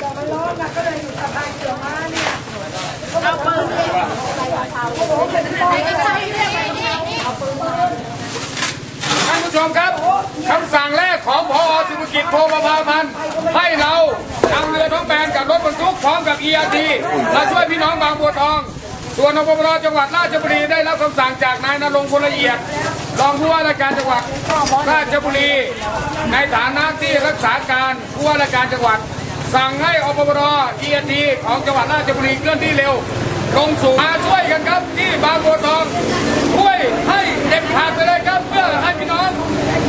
แต่มันร้อนนะก็เลยอยู่สะพานเสือม้าเนี่ยเอาปืนเลยโอ้โหเป็นร้อนเลยท่านผู้ชมครับคำสั่งแรกของพอสุภกิจโพประภาพันธ์ให้เรานำเรือท้องแบนกับรถบรรทุกพร้อมกับ ERT มาช่วยพี่น้องบางบัวทอง ส่วนอปปจังหวัดราชบุรีได้รับคำสั่งจากนายนรงค์พลละเอียดรองผู้ว่าราชการจังหวัดราชบุรี ในฐานะที่รักษาการผู้ว่าราชการจังหวัด สั่งให้อปป ERT ของจังหวัดราชบุรีเคลื่อนที่เร็วลงสู่มาช่วยกันครับที่บางบัวทองช่วยให้เด็ดขาดไปเลยครับเพื่อให้พี่น้อง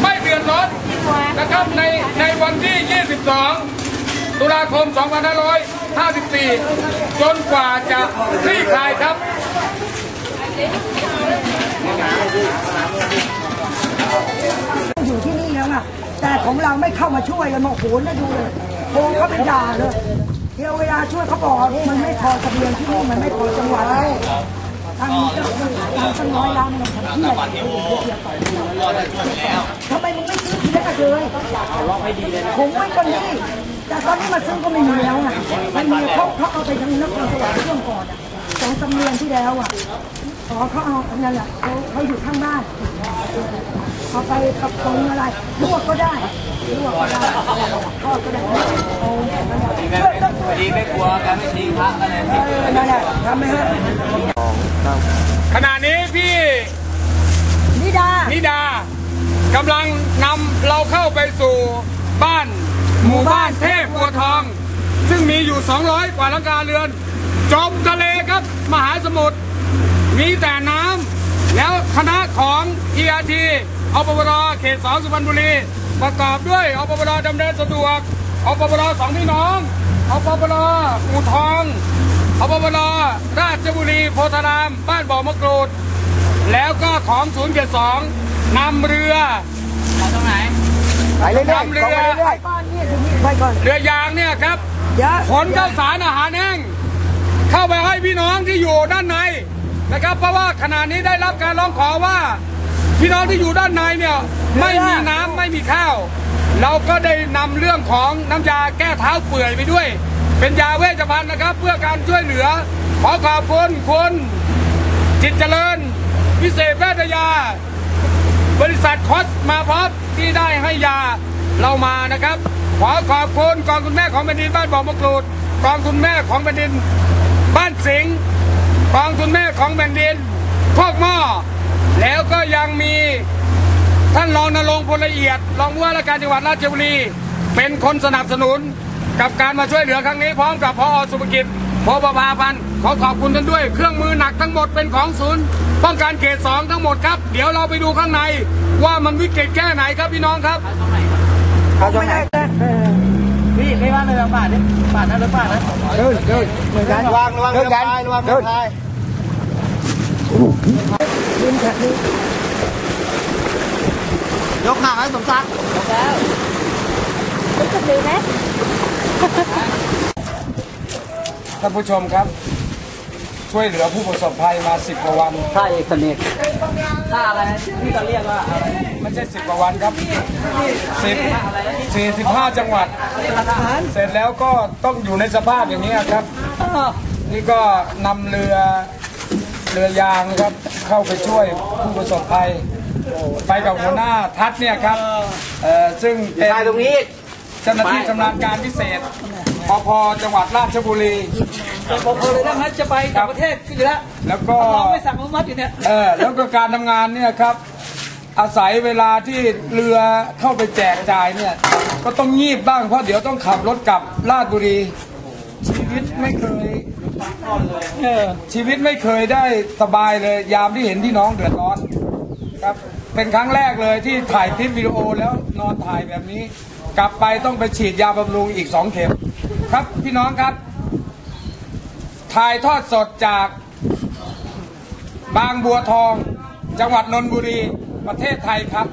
ไม่เดือดร้อนนะครับในในวันที่ 22 ตุลาคม 2554 จนกว่าจะคลี่คลายครับอยู่ที่นี่แล้วอะแต่ของเราไม่เข้ามาช่วยกันโอ้โหนะดูเลย โกงเขาไปด่าเลยเที่ยวเวลาช่วยเขาบอกมันไม่พอทะเบียนที่นี่มันไม่พอจังหวัดทางนี้ก็คือทางสักน้อยล้านมันทำที่อะไรทำไมมึงไม่ซื้อทีแรกเลยผมไม่คนนี้แต่ตอนนี้มาซื้อก็ไม่มีแล้วไงมันมีเขาเขาเอาไปทางนครสวรรค์ช่วงก่อนอะสองสามเดือนที่แล้วอะอ๋อเขาเอาอันนั้นแหละเขาเขาอยู่ข้างบ้านเอาไปกับตรงอะไรลวกก็ได้ลวกก็ได้ทอ ดก็ได้เอาช่วยต้องช่วยดีไม่กลัวกันไม่ทิ้งพระออนั่นแหละทำไหมฮะขณะนี้พี่นิดานิดากำลังนำเราเข้าไปสู่บ้าน หมู่บ้านเทพบัวทอง ซึ่งมีอยู่ 200 กว่าหลังคาเรือน จมทะเลครับมหาสมุทรมีแต่น้ำแล้วคณะของ ERT อปปรเขต2สุพรรณบุรี ประกอบด้วยอปปรดำเนินสะดวกอปปรสองพี่น้องอปปรอู่ทองอปปรราชบุรีโพธาราม บ้านบ่อมะกรูด แล้วก็ของศูนย์เจ็ดสองนำเรือตรงไหนไปเรื่อยๆทำเรือไปเรื่อยๆก้อนนี่ถึงนี่ไปก่อนเรือยางเนี่ยครับเดี๋ยวขนข้าวสารอาหารแห้งเข้าไปให้พี่น้องที่อยู่ด้านในนะครับ เพราะว่าขณะนี้ได้รับการร้องขอว่า พี่น้องที่อยู่ด้านในเนี่ยไม่มีน้ำไม่มีข้าว เราก็ได้นำเรื่องของน้ำยาแก้เท้าเปื่อยไปด้วย เป็นยาเวชภัณฑ์นะครับ เพื่อการช่วยเหลือ ขอขอบคุณคุณจิตเจริญ วิเศษแพทยา บริษัทคอสมาพอดที่ได้ให้ยาเรามานะครับ ขอขอบคุณกองคุณแม่ของแผ่นดินบ้านบ่อมะกรูดกองคุณแม่ของแผ่นดิน บ้านสิงห์กองคุณแม่ของแผ่นดินพวกหม้อ แล้วก็ยังมีท่านรองนรงค์พลละเอียดรองผู้ว่าราชการจังหวัดราชบุรี เป็นคนสนับสนุนกับการมาช่วยเหลือครั้งนี้พร้อมกับพอสุภกิจพอประภาพันธ์ขอขอบคุณท่านด้วย เครื่องมือหนักทั้งหมดเป็นของศูนย์ป้องกันเขตสองทั้งหมดครับ เดี๋ยวเราไปดูข้างในว่ามันวิกฤตแค่ไหนครับพี่น้องครับไม่ได้แต่เออพี่ไม่ว่างเลยบาทนี่บาทนะหรือบาทนะเดินเดินเหมือนกันระวังระวังเรือพายระวังเรือพายยืนแค่นี้ ยกหางให้สมศักดิ์รู้สึกดีไหมท่านผู้ชมครับ ช่วยเหลือผู้ประสบภัยมา10กว่าวันท่าเอกสนิทท่าอะไรที่เราเรียกว่าอะไรไม่ใช่10กว่าวันครับ10 45จังหวัด เสร็จแล้วก็ต้องอยู่ในสภาพอย่างนี้ครับ นี่ก็นำเรือ เรือยางนะครับ เข้าไปช่วยผู้ประสบภัย ไปกับหัวหน้าทัศน์เนี่ยครับเอ่อซึ่งเป็นท่าตรงนี้ เจ้าหน้าที่ชำนาญการพิเศษปพจังหวัดราชบุรีบอกเลยนะฮะจะไปต่างประเทศอยู่แล้วแล้วก็เราไม่สั่งอนุมัติอยู่เนี่ย เออแล้วก็การทำงานเนี่ยครับ อาศัยเวลาที่เรือเข้าไปแจกจ่ายเนี่ย ก็ต้องงีบบ้างเพราะเดี๋ยวต้องขับรถกลับราชบุรีชีวิตไม่เคย เออชีวิตไม่เคยได้สบายเลย ยามที่เห็นพี่น้องเดือดร้อนครับ เป็นครั้งแรกเลยที่ถ่ายคลิปวิดีโอแล้วนอนถ่ายแบบนี้ กลับไปต้องไปฉีดยาบำรุงอีกสองเข็ม ครับพี่น้องครับ ถ่ายทอดสดจากบางบัวทอง จังหวัดนนทบุรีประเทศไทยครับ